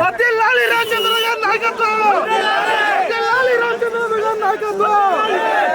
వదిల్లాలి రాజేంద్ర గారి నాయకత్వం వదిల్లాలి రాజేంద్ర గారి నాయకత్వం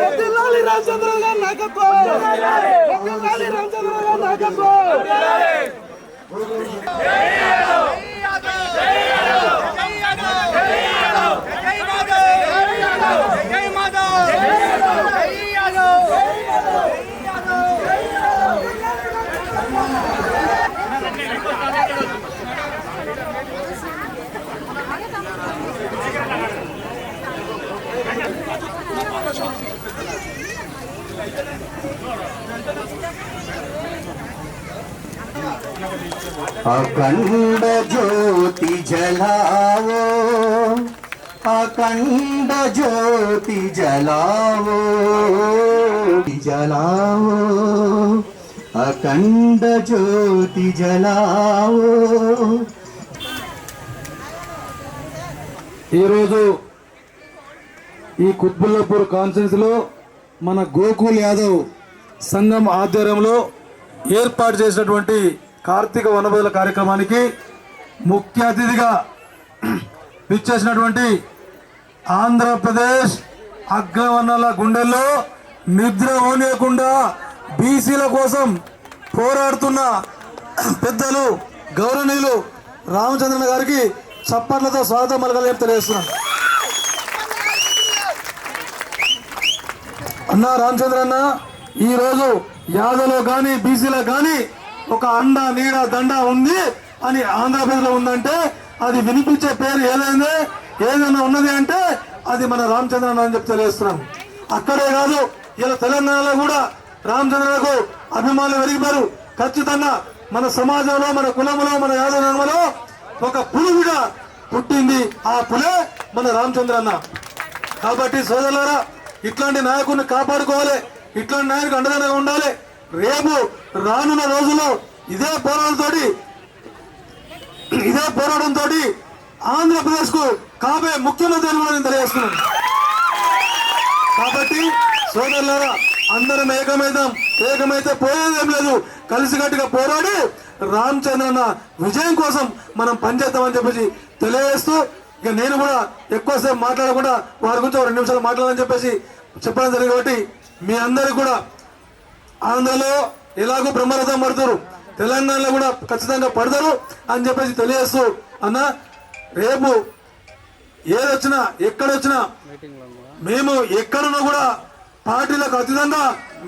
వదిల్లాలి రాజేంద్ర గారి నాయకత్వం వదిల్లాలి రాజేంద్ర గారి నాయకత్వం జై అఖండ జ్యోతి జలావో అఖండ జ్యోతి జలావో జలావో అఖండ జ్యోతి జలావో. ఈరోజు ఈ కుత్బుల్లాపూర్ కాన్ఫరెన్స్లో మన గోకుల్ యాదవ్ సంఘం ఆధ్వర్యంలో ఏర్పాటు చేసినటువంటి కార్తీక వనబదుల కార్యక్రమానికి ముఖ్య అతిథిగా విచ్చేసినటువంటి ఆంధ్రప్రదేశ్ అగ్రవర్ణాల గుండెల్లో నిద్ర ఓనియకుండా బీసీల కోసం పోరాడుతున్న పెద్దలు గౌరవనీయులు రామచంద్రన్ గారికి చప్పట్లతో స్వాగతం పలకాలని తెలియజేస్తున్నాను. అన్న రామచంద్ర అన్న ఈ రోజు యాదలో కానీ బీసీలో కానీ ఒక అండ నీడ దండ ఉంది అని ఆంధ్రప్రదేశ్లో ఉందంటే అది వినిపించే పేరు ఏదైంది? ఏదైనా ఉన్నది అంటే అది మన రామచంద్ర అన్న అని చెప్పి తెలియజేస్తున్నాం. అక్కడే కాదు ఇలా తెలంగాణలో కూడా రామచంద్రకు అభిమానులు పెరిగిపోయారు ఖచ్చితంగా మన సమాజంలో మన కులంలో మన యాదవ ఒక పురుగుగా పుట్టింది ఆ పులే మన రామచంద్ర అన్న. కాబట్టి సోదరులారా ఇట్లాంటి నాయకుడిని కాపాడుకోవాలి. ఇట్లాంటి నాయకుడికి అండదండగా ఉండాలి. రేపు రానున్న రోజుల్లో ఇదే పోరాటంతో ఇదే పోరాటంతో ఆంధ్రప్రదేశ్కు కాబోయే ముఖ్యమంత్రి అని నేను తెలియజేస్తున్నాను. కాబట్టి సోదరులారా అందరం ఏకమైతాం ఏకమైతే పోయేదేం లేదు. కలిసికట్టుగా పోరాడి రామచంద్రన్న విజయం కోసం మనం పనిచేద్దామని చెప్పేసి తెలియజేస్తూ ఇక నేను కూడా ఎక్కువసేపు మాట్లాడకుండా వారి గురించి ఒక రెండు నిమిషాలు మాట్లాడాలని చెప్పేసి చెప్పడం జరిగింది కాబట్టి మీ అందరికి కూడా ఆంధ్రలో ఎలాగో బ్రహ్మరథం పడతారు. తెలంగాణలో కూడా ఖచ్చితంగా పడతారు అని చెప్పేసి తెలియజేస్తూ అన్న రేపు ఏదొచ్చినా ఎక్కడొచ్చినా మేము ఎక్కడున్నా కూడా పార్టీలకు అతీతంగా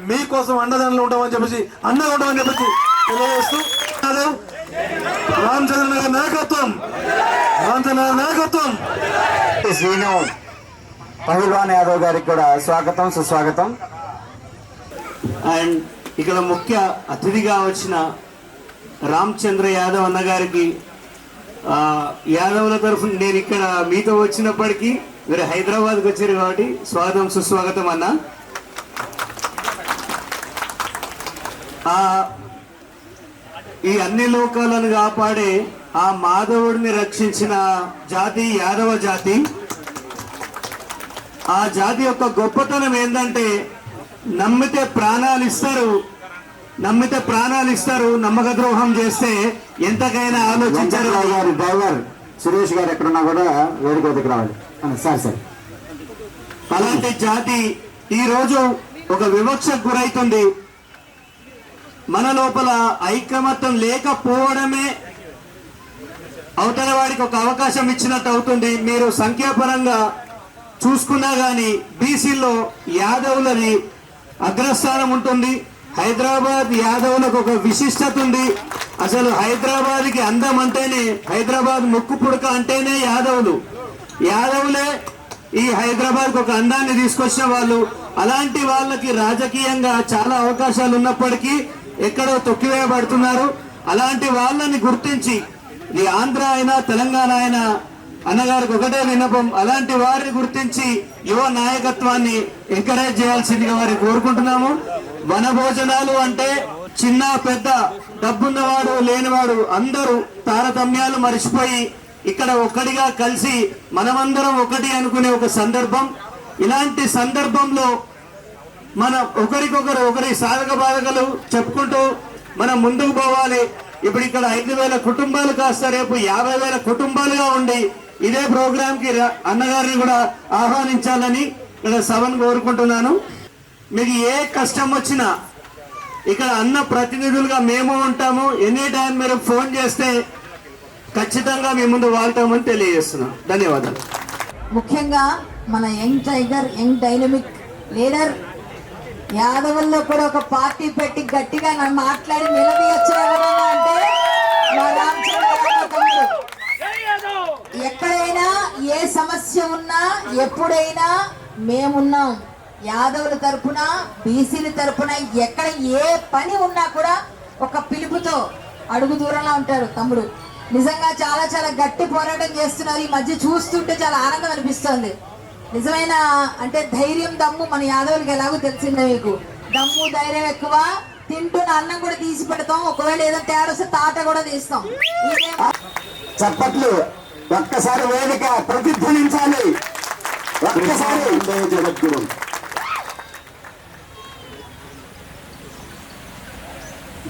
మీకోసం అండదండలు ఉంటామని చెప్పేసి అండగా ఉంటామని చెప్పేసి తెలియజేస్తూ రామచంద్ర గారి నాయకత్వం రామచంద్ర నాయకత్వం. శ్రీను పహిల్వాన్ యాదవ్ గారికి కూడా స్వాగతం సుస్వాగతం. అండ్ ఇక్కడ ముఖ్య అతిథిగా వచ్చిన రామచంద్ర యాదవ్ అన్న గారికి యాదవ్ల తరఫున నేను ఇక్కడ మీతో వచ్చినప్పటికీ మీరు హైదరాబాద్కి వచ్చారు కాబట్టి స్వాగతం సుస్వాగతం అన్న. ఈ అన్ని లోకాలను కాపాడే ఆ మాధవుడిని రక్షించిన జాతి యాదవ జాతి. ఆ జాతి యొక్క గొప్పతనం ఏంటంటే నమ్మితే ప్రాణాలు ఇస్తారు. నమ్మితే ప్రాణాలు ఇస్తారు. నమ్మక ద్రోహం చేస్తే ఎంతకైనా ఆలోచించారు. గారి డ్రైవర్ సురేష్ గారు ఎక్కడున్నా కూడా వేదిక వద్దకు రావాలి. Sir sir. అలాంటి జాతి ఈ రోజు ఒక వివక్షకు గురైతుంది. మన లోపల ఐకమత్యం లేకపోవడమే అవతల వాడికి ఒక అవకాశం ఇచ్చినట్టు అవుతుంది. మీరు సంఖ్యాపరంగా చూసుకున్నా గాని బీసీలో యాదవులది అగ్రస్థానం ఉంటుంది. హైదరాబాద్ యాదవులకు ఒక విశిష్టత ఉంది. అసలు హైదరాబాద్కి అందం అంటేనే హైదరాబాద్ ముక్కు పుడక అంటేనే యాదవులు. యాదవులే ఈ హైదరాబాద్కు ఒక అందాన్ని తీసుకొచ్చిన వాళ్ళు. అలాంటి వాళ్ళకి రాజకీయంగా చాలా అవకాశాలు ఉన్నప్పటికీ ఎక్కడో తొక్కివేయబడుతున్నారు. అలాంటి వాళ్ళని గుర్తించి ఈ ఆంధ్ర అయినా తెలంగాణ అయినా అన్నగారికి ఒకటే విన్నపం అలాంటి వారిని గుర్తించి యువ నాయకత్వాన్ని ఎంకరేజ్ చేయాల్సిందిగా వారిని కోరుకుంటున్నాము. వన భోజనాలు అంటే చిన్న పెద్ద డబ్బున్నవాడు లేనివాడు అందరూ తారతమ్యాలు మరిచిపోయి ఇక్కడ ఒక్కడిగా కలిసి మనమందరం ఒకటి అనుకునే ఒక సందర్భం. ఇలాంటి సందర్భంలో మనం ఒకరికొకరు ఒకరి సాధక బాధకలు చెప్పుకుంటూ మనం ముందుకు పోవాలి. ఇప్పుడు ఇక్కడ ఐదు వేల కుటుంబాలు కాస్త రేపు యాభై వేల కుటుంబాలుగా ఉండి ఇదే ప్రోగ్రామ్కి అన్నగారిని కూడా ఆహ్వానించాలని ఇక్కడ సభను కోరుకుంటున్నాను. మీకు ఏ కష్టం వచ్చినా ఇక్కడ అన్న ప్రతినిధులుగా మేము ఉంటాము. ఎనీ టైం మీరు ఫోన్ చేస్తే ఖచ్చితంగా మీ ముందు వాళ్తామని తెలియజేస్తున్నాం. ధన్యవాదాలు. ముఖ్యంగా మన young tiger young dynamic leader యాదవుల్లో కూడా ఒక పార్టీ పెట్టి గట్టిగా నన్ను మాట్లాడి నిలదీయచ్చు ఎవరైనా అంటే మా రామచంద్ర యాదవ్ తమ్ముడు. ఎక్కడైనా ఏ సమస్య ఉన్నా ఎప్పుడైనా మేమున్నాం. యాదవుల తరపున బీసీల తరపున ఎక్కడ ఏ పని ఉన్నా కూడా ఒక పిలుపుతో అడుగు దూరంలో ఉంటారు తమ్ముడు. నిజంగా చాలా చాలా గట్టి పోరాటం చేస్తున్నారు. ఈ మధ్య చూస్తుంటే చాలా ఆనందం అనిపిస్తుంది. నిజమైన అంటే ధైర్యం దమ్ము మన యాదవులకి ఎలాగో తెలిసిందే మీకు. దమ్ము ధైర్యం ఎక్కువ. తింటున్న అన్నం కూడా తీసి పెడతాం. ఒకవేళ ఏదైనా తేడా వస్తే తాట కూడా తీస్తాం. చప్పట్లు. ఒక్కసారి వేదిక ప్రతిధ్వనించాలి. ఒక్కసారి. జగద్గురు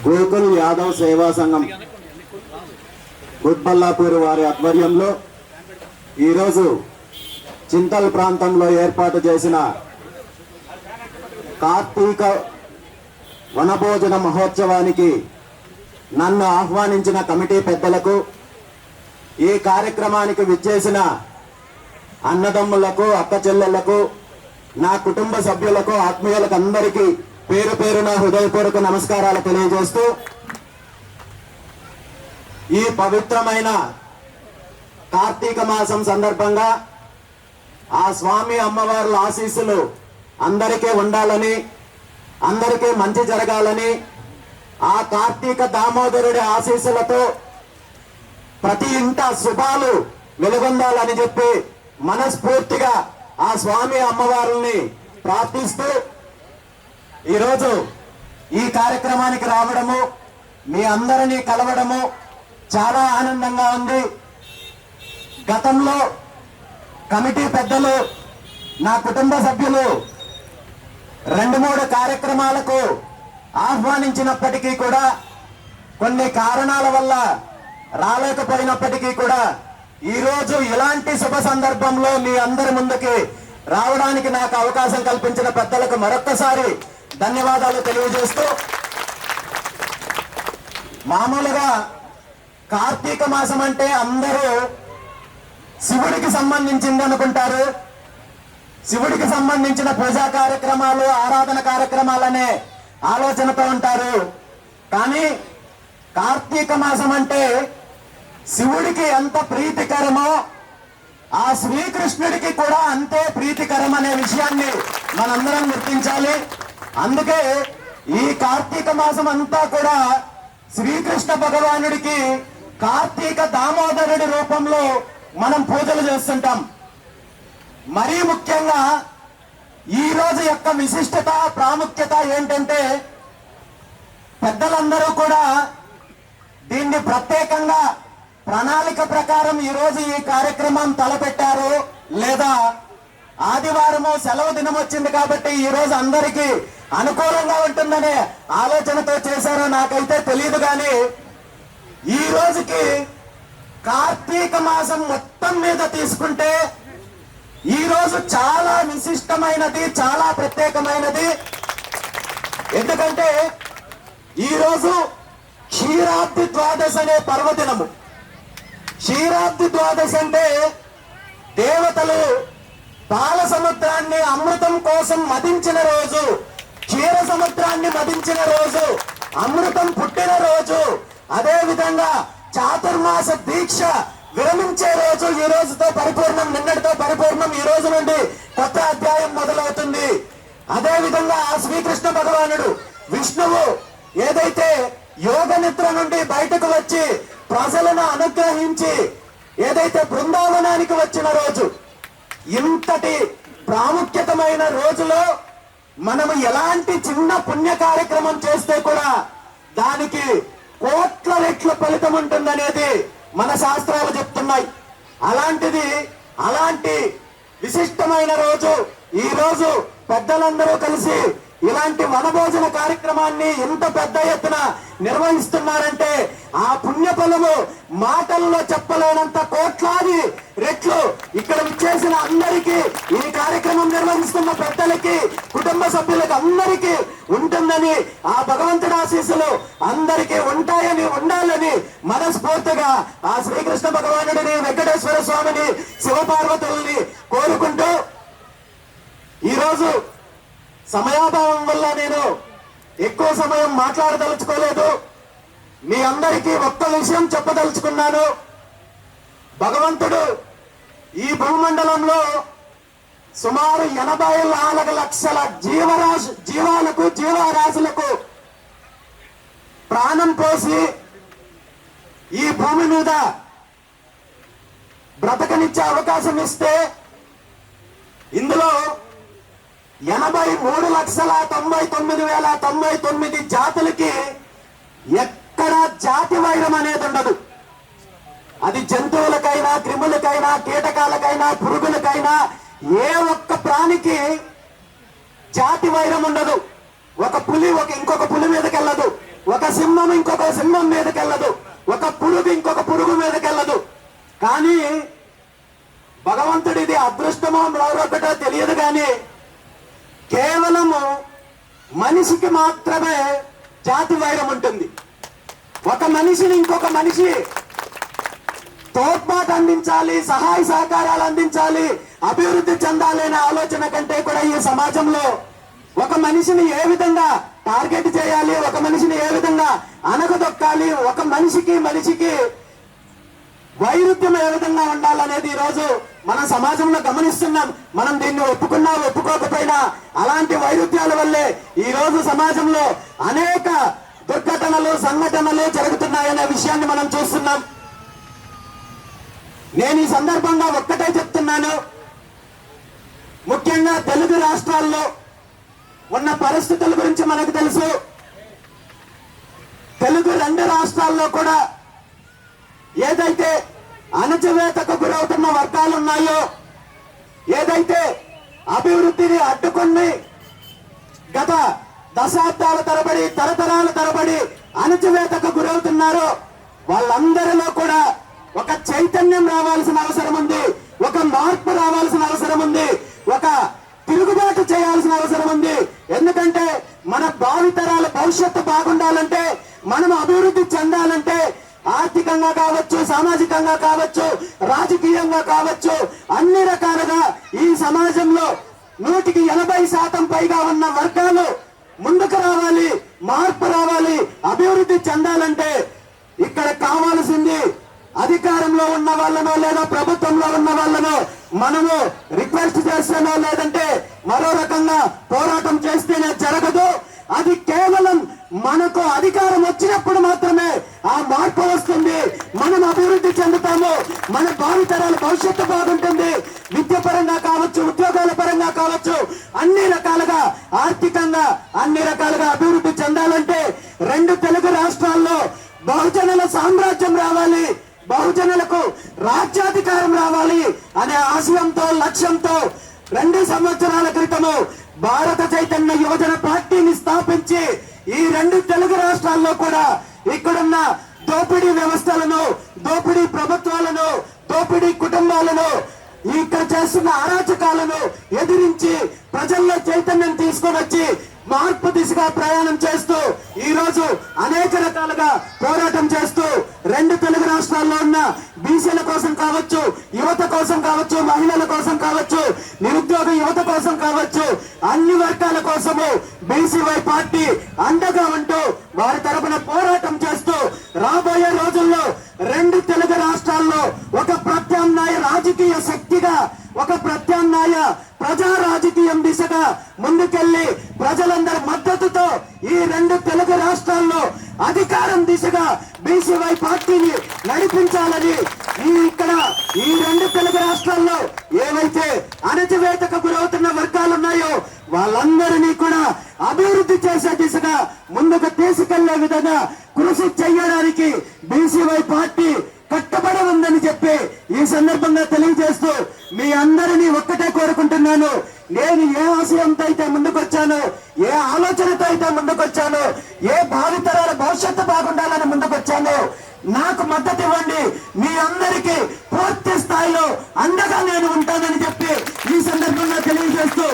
గోకుల్ యాదవ్ సేవా సంఘం గుడ్బల్లాపూర్ వారి ఆధ్వర్యంలో ఈరోజు చింతల్ ప్రాంతంలో ఏర్పాటు చేసిన కార్తీక వనభోజన మహోత్సవానికి నన్ను ఆహ్వానించిన కమిటీ పెద్దలకు ఈ కార్యక్రమానికి విచ్చేసిన అన్నదమ్ములకు అక్క చెల్లెళ్ళకు నా కుటుంబ సభ్యులకు ఆత్మీయులకు అందరికీ పేరు పేరున హృదయపూర్వక నమస్కారాలు తెలియజేస్తూ ఈ పవిత్రమైన కార్తీక మాసం సందర్భంగా ఆ స్వామి అమ్మవార్ల ఆశీస్సులు అందరికీ ఉండాలని అందరికీ మంచి జరగాలని ఆ కార్తీక దామోదరుడి ఆశీస్సులతో ప్రతి ఇంట శుభాలు వెలుగొందాలని చెప్పి మనస్ఫూర్తిగా ఆ స్వామి అమ్మవారిని ప్రార్థిస్తూ ఈరోజు ఈ కార్యక్రమానికి రావడము మీ అందరినీ కలవడము చాలా ఆనందంగా ఉంది. గతంలో కమిటీ పెద్దలు నా కుటుంబ సభ్యులు రెండు మూడు కార్యక్రమాలకు ఆహ్వానించినప్పటికీ కూడా కొన్ని కారణాల వల్ల రాలేకపోయినప్పటికీ కూడా ఈరోజు ఇలాంటి శుభ సందర్భంలో మీ అందరి ముందుకి రావడానికి నాకు అవకాశం కల్పించిన పెద్దలకు మరొక్కసారి ధన్యవాదాలు తెలియజేస్తూ మామూలుగా కార్తీక మాసం అంటే అందరూ శివుడికి సంబంధించింది అనుకుంటారు. శివుడికి సంబంధించిన పూజా కార్యక్రమాలు ఆరాధన కార్యక్రమాలనే ఆలోచనతో ఉంటారు. కానీ కార్తీక మాసం అంటే శివుడికి ఎంత ప్రీతికరమో ఆ శ్రీకృష్ణుడికి కూడా అంతే ప్రీతికరం అనే విషయాన్ని మనందరం గుర్తించాలి. అందుకే ఈ కార్తీక మాసం అంతా కూడా శ్రీకృష్ణ భగవానుడికి కార్తీక దామోదరుడి రూపంలో మనం పూజలు చేస్తుంటాం. మరీ ముఖ్యంగా ఈ రోజు యొక్క విశిష్టత ప్రాముఖ్యత ఏంటంటే పెద్దలందరూ కూడా దీన్ని ప్రత్యేకంగా ప్రణాళిక ప్రకారం ఈరోజు ఈ కార్యక్రమం తలపెట్టారు. లేదా ఆదివారము సెలవు దినం వచ్చింది కాబట్టి ఈ రోజు అందరికీ అనుకూలంగా ఉంటుందనే ఆలోచనతో చేశారో నాకైతే తెలియదు కానీ ఈ రోజుకి కార్తీక మాసం మొత్తం మీద తీసుకుంటే ఈ రోజు చాలా విశిష్టమైనది చాలా ప్రత్యేకమైనది. ఎందుకంటే ఈ రోజు క్షీరాబ్ది ద్వాదశ అనే పర్వదినము. క్షీరాబ్ది ద్వాదశి అంటే దేవతలు పాల సముద్రాన్ని అమృతం కోసం మదించిన రోజు క్షీర సముద్రాన్ని మదించిన రోజు అమృతం పుట్టిన రోజు. అదే విధంగా చాతుర్మాస దీక్ష విరమించే రోజు ఈ రోజుతో పరిపూర్ణం నిన్నటితో పరిపూర్ణం ఈ రోజు నుండి కొత్త అధ్యాయం మొదలవుతుంది. అదే విధంగా ఆ శ్రీకృష్ణ భగవానుడు విష్ణువు ఏదైతే యోగ నిద్ర నుండి బయటకు వచ్చి ప్రజలను అనుగ్రహించి ఏదైతే బృందావనానికి వచ్చిన రోజు ఇంతటి ప్రాముఖ్యతమైన రోజులో మనము ఎలాంటి చిన్న పుణ్య కార్యక్రమం చేస్తే కూడా దానికి కోట్ల రెట్ల ఫలితం ఉంటుందనేది మన శాస్త్రాలు చెప్తున్నాయి. అలాంటిది అలాంటి విశిష్టమైన రోజు ఈ రోజు పెద్దలందరూ కలిసి ఇలాంటి వనభోజన కార్యక్రమాన్ని ఎంత పెద్ద ఎత్తున నిర్వహిస్తున్నారంటే ఆ పుణ్యఫలము మాటల్లో చెప్పలేనంత కోట్లాది రెట్లు ఇక్కడ విచ్చేసిన అందరికీ ఈ కార్యక్రమం నిర్వహిస్తున్న పెద్దలకి కుటుంబ సభ్యులకు అందరికీ ఉంటుందని ఆ భగవంతుడి ఆశీస్సులు అందరికీ ఉంటాయని ఉండాలని మనస్ఫూర్తిగా ఆ శ్రీకృష్ణ భగవానుడిని వెంకటేశ్వర స్వామిని శివపార్వతుల్ని కోరుకుంటూ ఈరోజు సమయాభావం వల్ల నేను ఎక్కువ సమయం మాట్లాడదలుచుకోలేదు. మీ అందరికీ ఒక్క విషయం చెప్పదలుచుకున్నాను. భగవంతుడు ఈ భూమండలంలో సుమారు ఎనభై నాలుగు లక్షల జీవరాశి జీవాలకు జీవరాశులకు ప్రాణం పోసి ఈ భూమి మీద బ్రతకనిచ్చే అవకాశం ఇస్తే ఇందులో ఎనభై మూడు లక్షల తొంభై తొమ్మిది వేల తొంభై తొమ్మిది జాతులకి ఎక్కడ జాతి వైరం అనేది ఉండదు. అది జంతువులకైనా క్రిములకైనా కీటకాలకైనా పురుగులకైనా ఏ ఒక్క ప్రాణికి జాతి వైరం ఉండదు. ఒక పులి ఒక ఇంకొక పులి మీదకెళ్ళదు. ఒక సింహం ఇంకొక సింహం మీదకెళ్ళదు. ఒక పురుగు ఇంకొక పురుగు మీదకెళ్ళదు. కానీ భగవంతుడిది అదృష్టమో మరొకటో తెలియదు కానీ కేవలము మనిషికి మాత్రమే జాతి వైరం ఉంటుంది. ఒక మనిషిని ఇంకొక మనిషి తోడ్పాటు అందించాలి సహాయ సహకారాలు అందించాలి అభివృద్ధి చెందాలి అనే ఆలోచన కంటే కూడా ఈ సమాజంలో ఒక మనిషిని ఏ విధంగా టార్గెట్ చేయాలి ఒక మనిషిని ఏ విధంగా అనగదొక్కాలి ఒక మనిషికి మనిషికి వైరుధ్యం ఏ విధంగా ఉండాలనేది ఈ రోజు మన సమాజంలో గమనిస్తున్నాం. మనం దీన్ని ఒప్పుకున్నా ఒప్పుకోకపోయినా అలాంటి వైరుధ్యాల వల్లే ఈ రోజు సమాజంలో అనేక దుర్ఘటనలు సంఘటనలు జరుగుతున్నాయనే విషయాన్ని మనం చూస్తున్నాం. నేను ఈ సందర్భంగా ఒక్కటే చెప్తున్నాను. ముఖ్యంగా తెలుగు రాష్ట్రాల్లో ఉన్న పరిస్థితుల గురించి మనకు తెలుసు. తెలుగు రెండు రాష్ట్రాల్లో కూడా ఏదైతే అణచివేతకు గురవుతున్న వర్గాలు ఉన్నాయో ఏదైతే అభివృద్ధిని అడ్డుకొని గత దశాబ్దాల తరబడి తరతరాల తరబడి అణచివేతకు గురవుతున్నారో వాళ్ళందరిలో కూడా ఒక చైతన్యం రావాల్సిన అవసరం ఉంది ఒక మార్పు రావాల్సిన అవసరం ఉంది ఒక తిరుగుబాటు చేయాల్సిన అవసరం ఉంది. ఎందుకంటే మన భావితరాల భవిష్యత్తు బాగుండాలంటే మనం అభివృద్ధి చెందాలంటే ఆర్థికంగా కావచ్చు సామాజికంగా కావచ్చు రాజకీయంగా కావచ్చు అన్ని రకాలుగా ఈ సమాజంలో నూటికి ఎనభై శాతం పైగా ఉన్న వర్గాలు ముందుకు రావాలి మార్పు రావాలి అభివృద్ధి చెందాలంటే ఇక్కడ కావాల్సింది అధికారంలో ఉన్న వాళ్ళనో లేదా ప్రభుత్వంలో ఉన్న వాళ్ళనో మనము రిక్వెస్ట్ చేస్తేనో లేదంటే మరో రకంగా పోరాటం చేస్తేనే జరగదు. అది కేవలం మనకు అధికారం వచ్చినప్పుడు మాత్రమే ఆ మార్పు వస్తుంది. మనం అభివృద్ధి చెందుతాము. మన భావితరాల భవిష్యత్తు బాగుంటుంది. విద్య పరంగా కావచ్చు ఉద్యోగాల పరంగా కావచ్చు అన్ని రకాలుగా ఆర్థికంగా అన్ని రకాలుగా అభివృద్ధి చెందాలంటే రెండు తెలుగు రాష్ట్రాల్లో బహుజనుల సామ్రాజ్యం రావాలి. బహుజనులకు రాజ్యాధికారం రావాలి అనే ఆశయంతో లక్ష్యంతో రెండు సంవత్సరాల క్రితము భారత చైతన్య యువజన పార్టీని స్థాపించి ఈ రెండు తెలుగు రాష్ట్రాల్లో కూడా ఇక్కడున్న దోపిడీ వ్యవస్థలను దోపిడీ ప్రభుత్వాలను దోపిడీ కుటుంబాలను ఇక్కడ చేస్తున్న అరాచకాలను ఎదిరించి ప్రజల్లో చైతన్యం తీసుకొని వచ్చి మార్పు దిశగా ప్రయాణం చేస్తూ ఈ రోజు అనేక రకాలుగా పోరాటం చేస్తూ రెండు తెలుగు రాష్ట్రాల్లో ఉన్న బీసీల కోసం కావచ్చు యువత కోసం కావచ్చు మహిళల కోసం కావచ్చు నిరుద్యోగ యువత కోసం కావచ్చు అన్ని వర్గాల కోసము బీసీవై పార్టీ అండగా ఉంటూ వారి తరపున పోరాటం చేస్తూ రాబోయే రోజుల్లో రెండు తెలుగు రాష్ట్రాల్లో ఒక ప్రత్యామ్నాయ రాజకీయ శక్తిగా ఒక ప్రత్యామ్నాయ ప్రజా రాజకీయం దిశగా ముందుకెళ్ళి ప్రజలందరి మద్దతుతో ఈ రెండు తెలుగు రాష్ట్రాల్లో అధికారం దిశగా బీసీవై పార్టీని నడిపించాలని ఈ ఇక్కడ ఈ రెండు తెలుగు రాష్ట్రాల్లో ఏవైతే అణచివేతకు గురవుతున్న వర్గాలు ఉన్నాయో వాళ్ళందరినీ కూడా అభివృద్ధి చేసే దిశగా ముందుకు తీసుకెళ్ళే విధంగా కృషి చేయడానికి బీసీవై పార్టీ కట్టుబడి ఉందని చెప్పి ఈ సందర్భంగా తెలియజేస్తూ మీ అందరినీ ఒక్కటే కోరుకుంటున్నాను. నేను ఏ ఆశయంతో అయితే ముందుకొచ్చాను ఏ ఆలోచనతో అయితే ముందుకొచ్చాను ఏ భావితరాల భవిష్యత్తు బాగుండాలని ముందుకొచ్చాను నాకు మద్దతు ఇవ్వండి. మీ అందరికీ పూర్తి స్థాయిలో అండగా నేను ఉంటానని చెప్పి ఈ సందర్భంగా తెలియజేస్తూ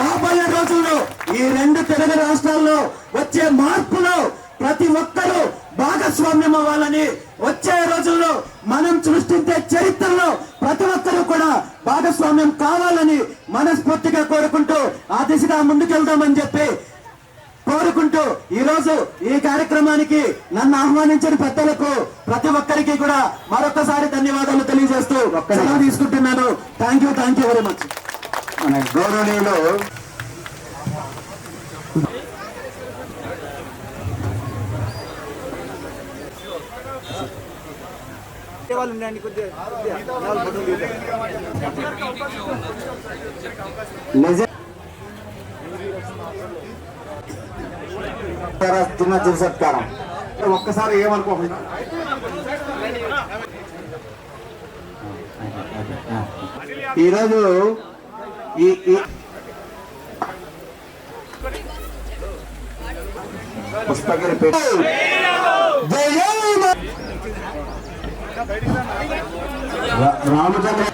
రాబోయే రోజుల్లో ఈ రెండు తెలుగు రాష్ట్రాల్లో వచ్చే మార్పులో ప్రతి ఒక్కరూ భాగస్వామ్యం అవ్వాలని వచ్చే రోజుల్లో మనం సృష్టించే చరిత్రలో ప్రతి ఒక్కరూ కూడా భాగస్వామ్యం కావాలని మనస్ఫూర్తిగా కోరుకుంటూ ఆ దిశగా ముందుకెళ్దామని చెప్పి కోరుకుంటూ ఈ రోజు ఈ కార్యక్రమానికి నన్ను ఆహ్వానించిన పెద్దలకు ప్రతి ఒక్కరికి కూడా మరొకసారి ధన్యవాదాలు తెలియజేస్తూ తీసుకుంటున్నాను. Thank you thank you very much మన గౌరవనీయులు నిజ- చిన్న చిరు సత్కారం ఒక్కసారి ఏమనుకోకుండా. ఈరోజు ఈ ఈ పుష్పగిరి పేట రామచంద్ర